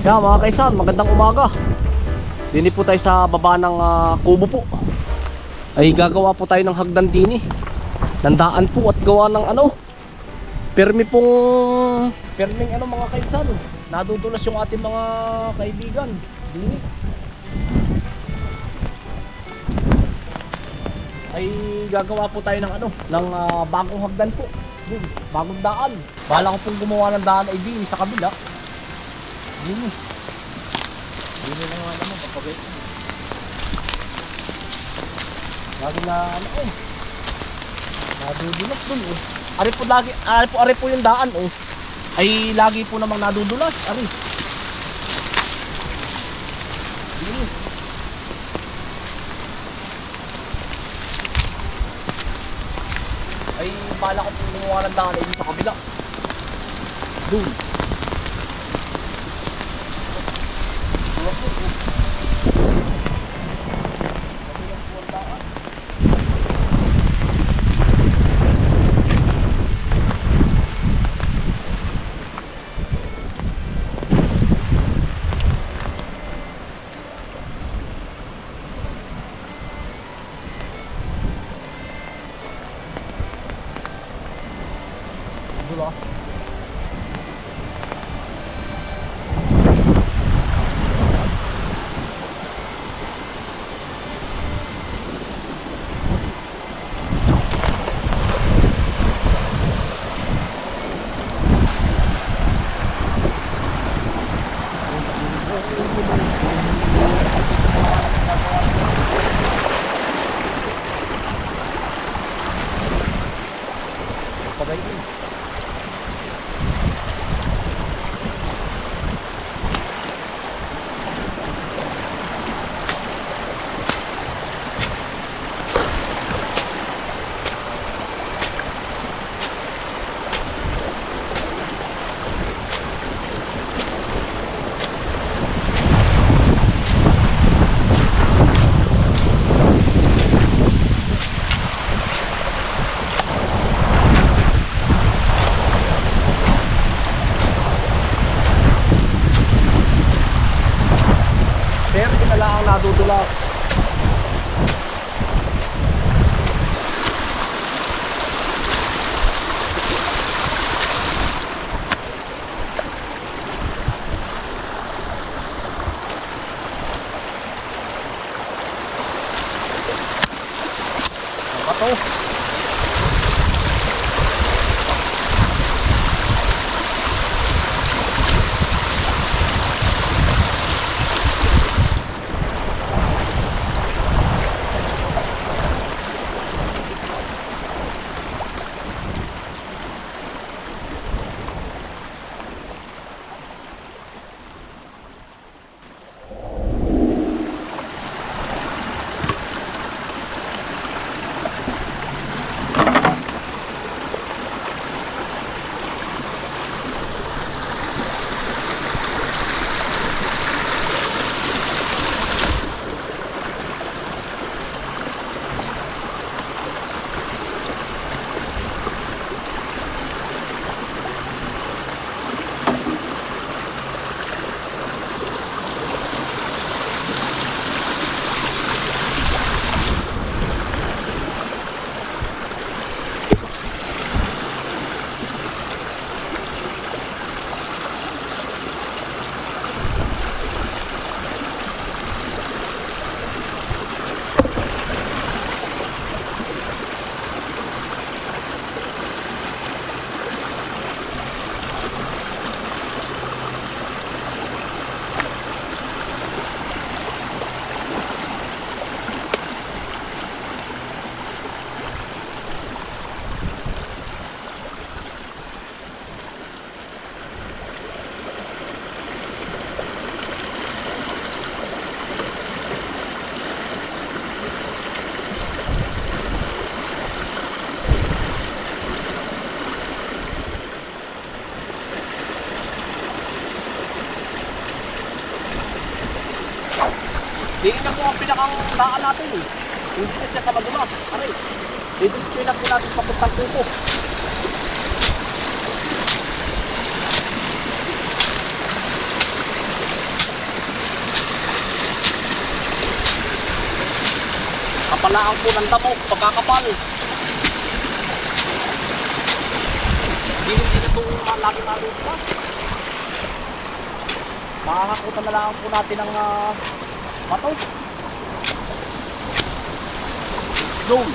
Kaya mga kaisan, magandang umaga. Dini po tayo sa baba ng ah, kubo po. Ay gagawa po tayo ng hagdan dini. Nandaan po at gawa ng ano. Permi pong perming ano mga kaisan. Nadudulas yung ating mga kaibigan. Dini. Ay gagawa po tayo ng ano, ng ah, bagong hagdan po. Dun, bagong daan. Bala ko pong gumawa ng daan ay dini sa kabila. Dini. Dini na nga naman kapag Lagi na ano eh. Nadudulas dun eh. Ari po lagi, ari po, ari po yung daan oh. Ay lagi po namang nadudulas, ari. Dini. Ay bala ko pong gumawa ng daan dito sa kabila. Dun. Thank you. Pero kinala ang nadudulas. ang daan natin eh. Hindi siya sa madula. Aray, i-dispinat po natin papuntang tupo. Kapalaan po ng damo, pagkakapal. Hindi na itong malaki na lupa. Makakakutan na lang po natin ang ah, uh, Matos. Doon.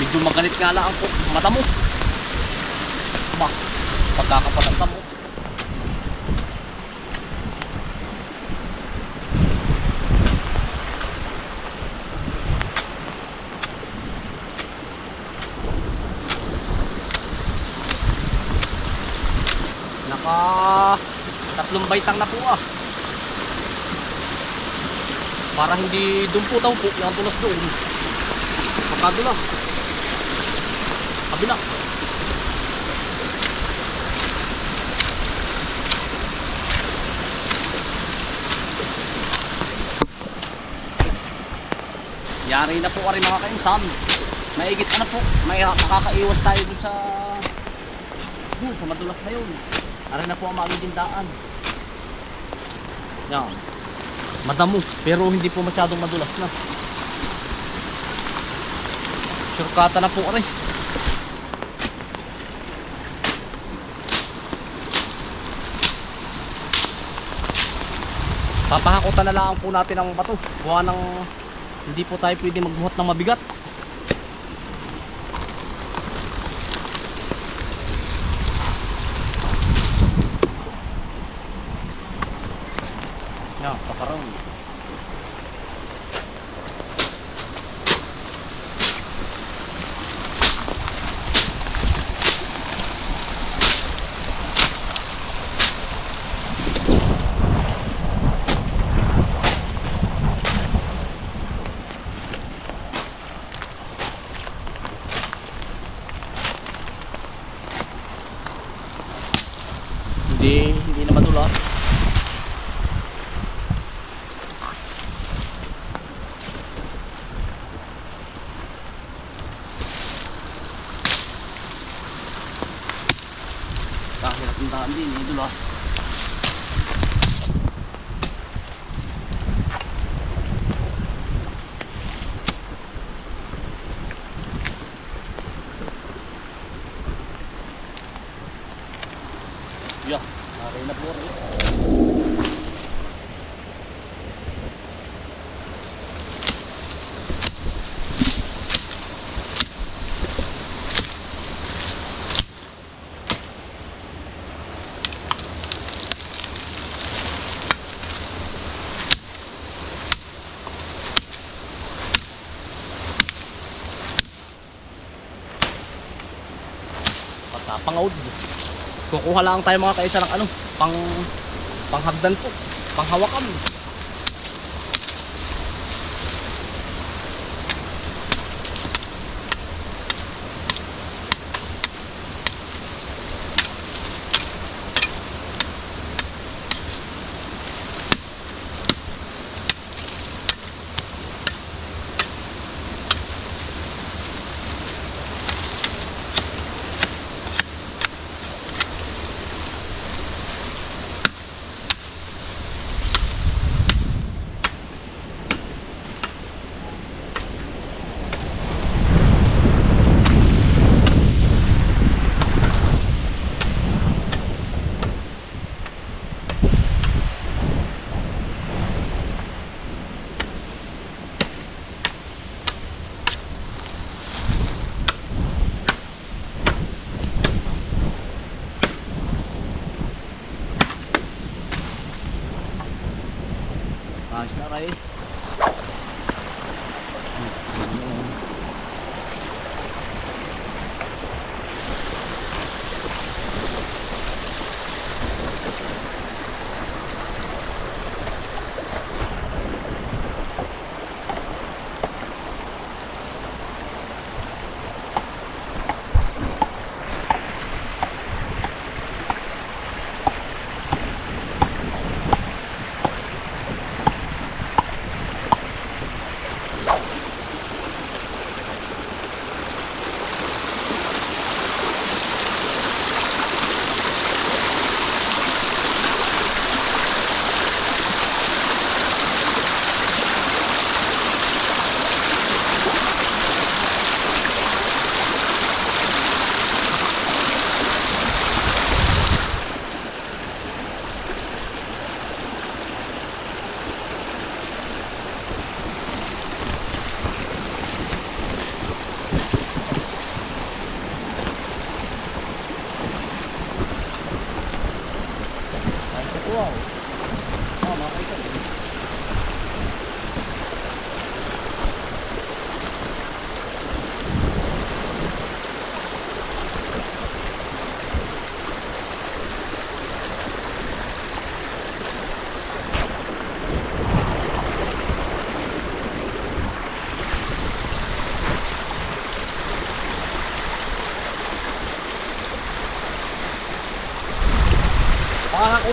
Medyo magalit nga lang po mata mo. Ba, pagkakapalan mo. Naka tatlong baitang na po ah. Para hindi doon po daw po yung tulos doon. Makado lang. Kabila. Yari na po ka rin mga kainsan. Maigit ano po, may makakaiwas tayo dun sa dun, sa madulas na yun. Aray na po ang magiging daan. Yan. Madamo, pero hindi po masyadong madulas na. Surkata na po rin. Papahakutan na lang po natin ang bato. Buha ng hindi po tayo pwede magbuhat ng mabigat. Yan, paparong. Hindi, hindi na madulas. Kahirap ng daan din, eh, dulas. Yeah, narin na po rin. Patapangawd. Kukuha lang tayo mga kaisa ng ano, pang panghagdan po, panghawakan.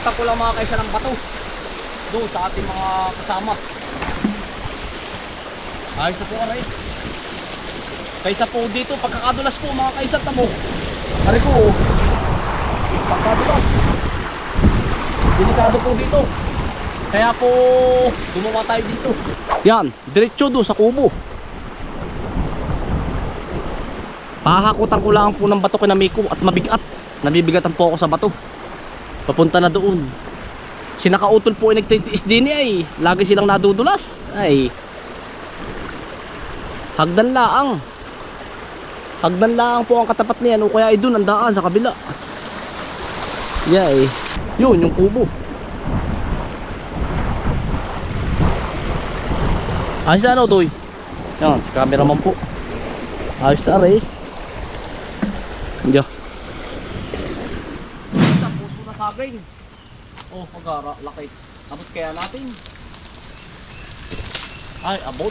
Pakakakutan ko lang mga kaisa ng bato. Doon sa ating mga kasama. Ayos na po aray. Kaysa po dito, pagkakadulas po mga kaisa tamo. Aray ko oh. Pagkadulas. Delikado po dito. Kaya po gumawa tayo dito. Yan, diretso doon sa kubo. Pahakutan ko lang po ng bato kinamiko at mabigat. Nabibigatan po ako sa bato. Papunta na doon. Sinakautol po ay nagtitiis din eh, ay. Lagi silang nadudulas. Ay. Hagdan laang. Hagdan laang po ang katapat niyan. O kaya ay doon ang daan sa kabila. Yeah eh. Yun, yung kubo. Ayos na ano, Toy? Yan, si cameraman po. Ayos na rin. Diyan. Saging. Oh, pagara, laki. Abot kaya natin. Ay, abot.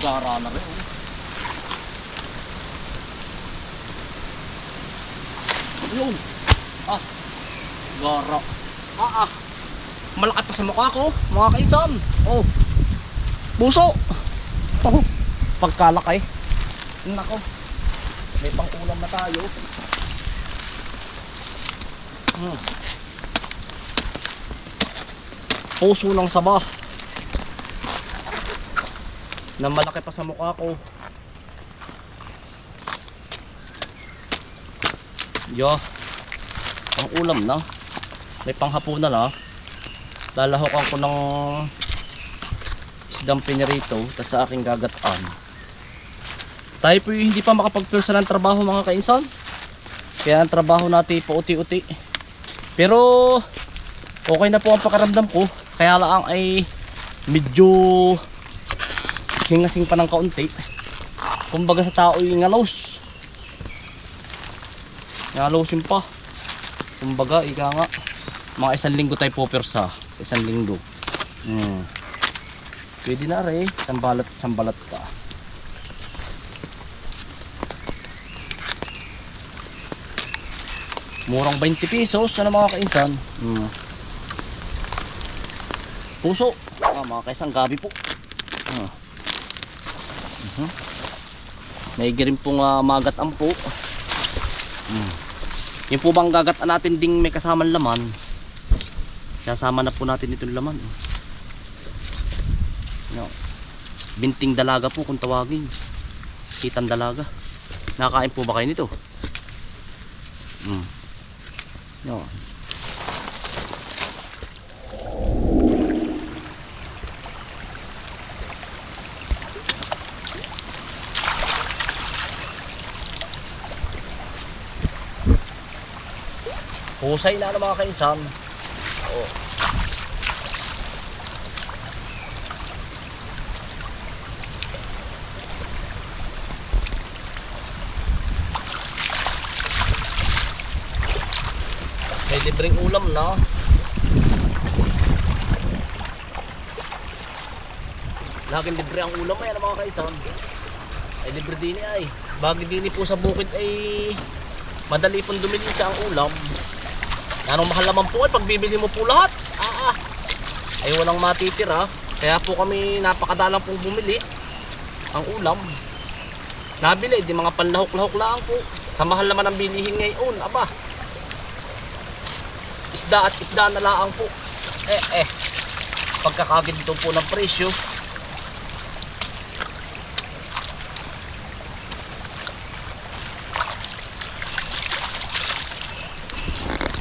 Gara na rin. Oh. Yun. Ah. Gara. Ah, ah. Malaki pa sa mukha ko, mga kaisan. Oh. Puso. Oh. Pagkalaki. Nako. May pang-ulam na tayo. Hmm. Puso ng saba. Na malaki pa sa mukha ko. Yo. Ang ulam na. May panghapunan na. Lalahokan ko ng isdang pinirito tas sa aking gagataan. Tayo po yung hindi pa makapagpirsa ng trabaho mga kainsan. Kaya ang trabaho natin pauti-uti. Pero okay na po ang pakaramdam ko. Kaya lang ay medyo singasing pa ng kaunti. Kumbaga sa tao yung ngalos. Ngalosin pa. Kumbaga, ika nga. Mga isang linggo tayo po persa. Isang linggo. Hmm. Pwede na rin. Sambalat, sambalat ka. Murang 20 pesos. Ano mga kainsan? Hmm. Puso. Ah, mga kaisang gabi po. Ah. Mhm. May rin pong uh, magataan po. Hmm. Yung po bang gagataan natin ding may kasamang laman. Sasama na po natin itong laman. No. Binting dalaga po kung tawagin. Kitang dalaga. Nakakain po ba kayo nito? Hmm. No. Husay na ng mga kainsan. Oo. May libreng ulam na. Laging libre ang ulam ay mga kaisan. Ay libre din ay. Bagay din po sa bukid ay madali pong dumili siya ang ulam. Anong mahal naman po ay pagbibili mo po lahat. Ah, ah. Ay walang matitira. Kaya po kami napakadalang pong bumili ang ulam. Nabili, di mga panlahok-lahok lang po. Sa mahal naman ang bilihin ngayon, aba. Isda at isda na lang po. Eh, eh. Pagkakaginto po ng presyo.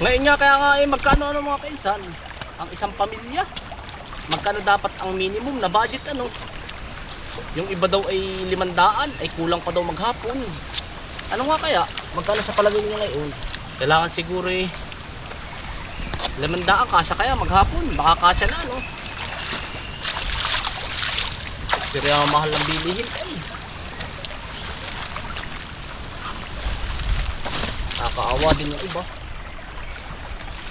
Ngayon nga kaya nga eh, magkano ano mga kaisan? Ang isang pamilya. Magkano dapat ang minimum na budget ano? Yung iba daw ay limandaan, ay kulang pa daw maghapon. Ano nga kaya? Magkano sa palagay niyo ngayon? Kailangan siguro eh, limandaan kasya kaya maghapon. Baka kasya na no? Pero yung mahal ng bilihin eh. Nakakaawa din yung iba.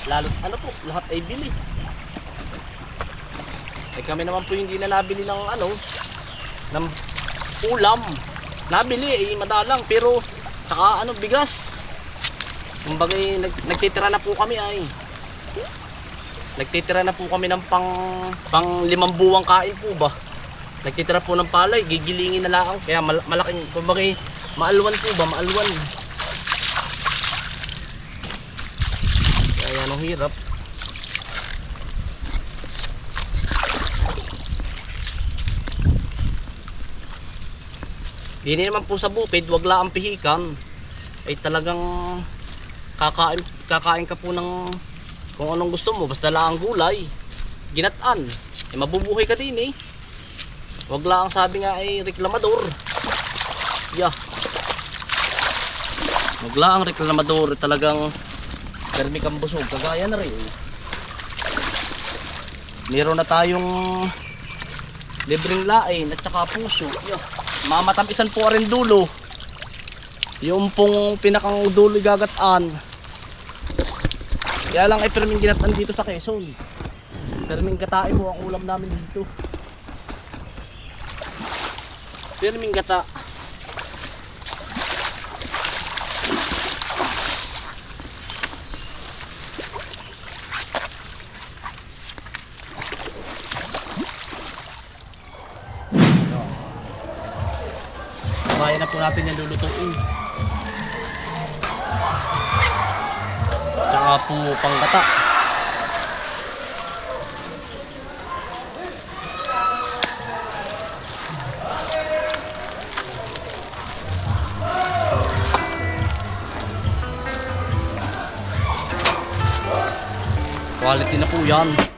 Lalo, ano po, lahat ay bili. Eh kami naman po hindi na nabili ng ano, ng ulam. Nabili eh, madalang pero saka ano, bigas. Kumbaga eh, nag, nagtitira na po kami ay. Nagtitira na po kami ng pang, pang limang buwang kain po ba. Nagtitira po ng palay, gigilingin na lang. Kaya mal, malaking, kumbaga maalwan po ba, maalwan. Kaya ang hirap. Hindi naman po sa bukid, wag lang ang pihikan. Ay talagang kakain, kakain ka po ng kung anong gusto mo. Basta lang ang gulay. Ginatan. Eh mabubuhay ka din eh. Wag lang ang sabi nga ay reklamador. Yeah. Wag lang ang reklamador. eh, Talagang Permi kang busog, kagaya na rin. Meron na tayong libreng lain at saka puso. Yo. Mamatapisan po rin dulo. Yung pong pinakang dulo gagataan. Kaya lang ay perming ginatan dito sa Quezon. Perming gatain mo ang ulam namin dito. Perming gata. Kaya na po natin yan lulutuin. Tsaka po panggata. Quality na po yan.